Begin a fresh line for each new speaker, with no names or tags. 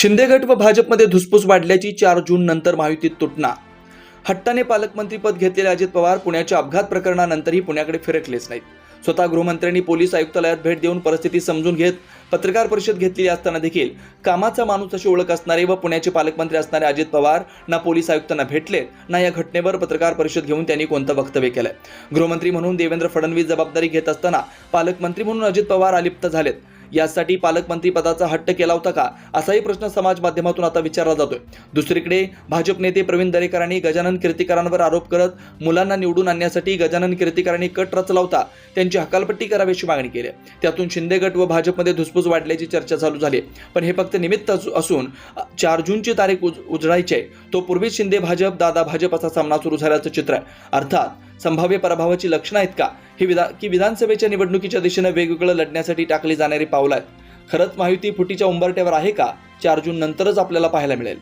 शिंदे गट व भाजपमध्ये धुसफूस वाढल्याची चार जून नंतर महायुतीत तुटना. हट्टाने पालकमंत्रीपद घेतलेले अजित पवार पुण्याच्या अपघात प्रकरणानंतरही पुण्याकडे फिरकलेच नाहीत. स्वतः गृहमंत्र्यांनी पोलीस आयुक्तालयात भेट देऊन परिस्थिती समजून घेत पत्रकार परिषद घेतलेली असताना देखील कामाचा माणूस अशी ओळख असणारे व पुण्याचे पालकमंत्री असणारे अजित पवार ना पोलीस आयुक्तांना भेटले ना या घटनेवर पत्रकार परिषद घेऊन त्यांनी कोणतं वक्तव्य केलंय. गृहमंत्री म्हणून देवेंद्र फडणवीस जबाबदारी घेत असताना पालकमंत्री म्हणून अजित पवार अलिप्त झालेत. यासाठी पालकमंत्री पदाचा हट्ट केला होता का? असाही प्रश्न समाज माध्यमातून आता विचारला जातोय. दुसरीकडे भाजप नेते प्रवीण दरेकरांनी गजानन कीर्तिकरांवर आरोप करत मुलांना निवडून आणण्यासाठी गजानन कीर्तिकरांनी कट रचला होता. त्यांची हकालपट्टी करावी मागणी केली. त्यातून शिंदे गट व भाजपमध्ये धुसफूस वाढल्याची चर्चा चालू झाली. पण हे फक्त निमित्त असू- असून चार जूनची तारीख उज- उजळायची आहे. तो पूर्वीच शिंदे भाजप दादा भाजप असा सामना सुरू झाल्याचं चित्र आहे. अर्थात संभाव्य पराभवाची लक्षणं आहेत का? ही विधा की विधानसभेच्या निवडणुकीच्या दिशेनं वेगवेगळं लढण्यासाठी टाकली जाणारी पावलं आहेत. खरंच महायुती फुटीच्या उंबरट्यावर आहे का? चार जून नंतरच आपल्याला पाहायला मिळेल.